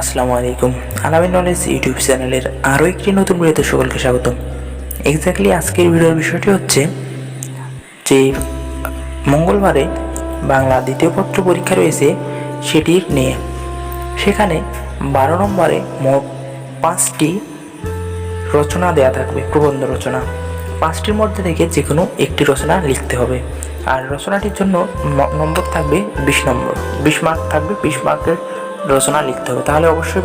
আসসালামু আলাইকুম। আলামিন নলেজ ইউটিউব চ্যানেলের আরও একটি নতুন ভিডিওতে সকলকে স্বাগতম। এক্স্যাক্টলি আজকের ভিডিওর বিষয়টি হচ্ছে যে মঙ্গলবারে বাংলা দ্বিতীয় পত্র পরীক্ষা রয়েছে সেটির নিয়ে। সেখানে বারো নম্বরে মোট পাঁচটি রচনা দেয়া থাকবে, প্রবন্ধ রচনা। পাঁচটির মধ্যে থেকে যে কোনো একটি রচনা লিখতে হবে। আর রচনাটির জন্য নম্বর থাকবে বিশ নম্বর। বিশ মার্ক থাকবে, বিশ মার্কের রচনা লিখতে হবে। তাহলে অবশ্যই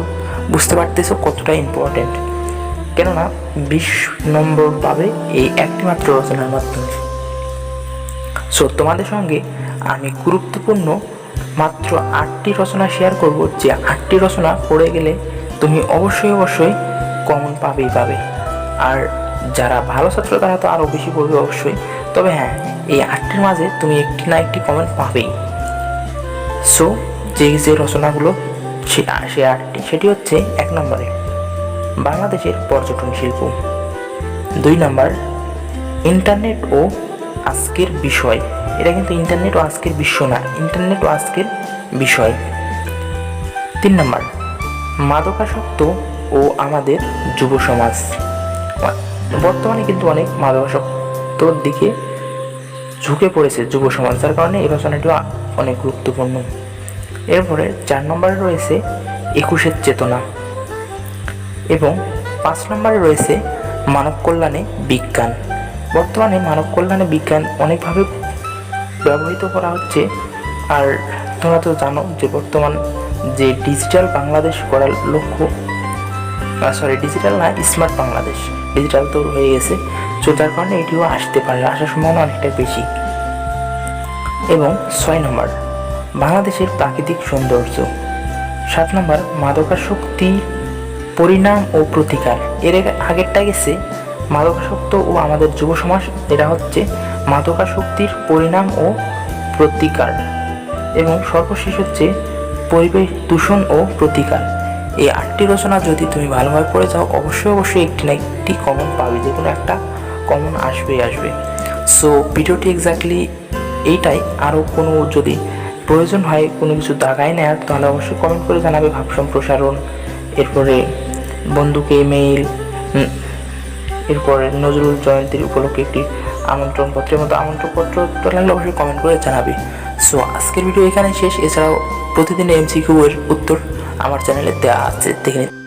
বুঝতে পারতেছো কতটা ইম্পর্টেন্ট কেননা বিশ নম্বর পাবে এই একটি মাত্র রচনার মাধ্যমে। সো তোমাদের সঙ্গে আমি গুরুত্বপূর্ণ মাত্র আটটি রচনা শেয়ার করব। যে আটটি রচনা পড়ে গেলে তুমি অবশ্যই অবশ্যই কমন পাবেই পাবে। আর যারা ভালো ছাত্র, তারা তো আরও বেশি পড়বে অবশ্যই। তবে হ্যাঁ এই আটটির মাঝে তুমি একটি না একটি কমেন্ট পাবেই। সো যে যে রচনাগুলো সে আটটি সেটি হচ্ছে এক নম্বরে বাংলাদেশের পর্যটন শিল্প। দুই নাম্বার ইন্টারনেট ও আজকের বিষয়। এটা কিন্তু ইন্টারনেট ও আজকের বিশ্ব না ইন্টারনেট ও আজকের বিষয়। তিন নাম্বার, মাদকাসক্ত ও আমাদের যুব সমাজ। বর্তমানে কিন্তু অনেক মাদকাসক্তর দিকে ঝুঁকে পড়েছে যুব সমাজ। যার কারণে এই রচনাটিও অনেক গুরুত্বপূর্ণ। এরপরে চার নম্বরে রয়েছে একুশের চেতনা এবং পাঁচ নম্বরে রয়েছে মানব কল্যাণে বিজ্ঞান। বর্তমানে মানব কল্যাণে বিজ্ঞান অনেকভাবে ব্যবহৃত করা হচ্ছে। আর তোমরা তো জানো যে বর্তমান যে ডিজিটাল বাংলাদেশ করার লক্ষ্য সরি ডিজিটাল না স্মার্ট বাংলাদেশ। ডিজিটাল তো হয়ে গেছে। সো যার কারণে এটিও আসতে পারে, আসার সম্ভাবনা অনেকটা বেশি। এবং ছয় নম্বর বাংলাদেশের প্রাকৃতিক সৌন্দর্য। সাত নম্বর, মাদকাসক্তি পরিণাম ও প্রতিকার। এর আগেরটা গেছে, মাদকাসক্ত ও আমাদের যুব সমাজ এটা হচ্ছে মাদকাসক্তির পরিণাম ও প্রতিকার। এবং সর্বশেষ হচ্ছে পরিবেশ দূষণ ও প্রতিকার। এই আটটি রচনা যদি তুমি ভালোভাবে পড়ে যাও, অবশ্যই অবশ্যই একটি না একটি কমন পাবে, যে কোনো একটা কমন আসবেই আসবে। সো ভিডিওটি এক্স্যাক্টলি এইটাই। আরও কোনো যদি প্রয়োজন হয় কোনো কিছু দাগায় নেয়ার, তাহলে অবশ্যই কমেন্ট করে জানাবে ভাব সম্প্রসারণ, এরপরে বন্ধুকে মেইল এরপরে নজরুল জয়ন্তীর উপলক্ষে একটি আমন্ত্রণপত্রের মতো আমন্ত্রণপত্র তো লাগলে অবশ্যই কমেন্ট করে জানাবে। সো আজকের ভিডিও এখানে শেষ। এছাড়াও প্রতিদিন এমসিকিউ এর উত্তর আমার চ্যানেলে দেওয়া আছে। দেখে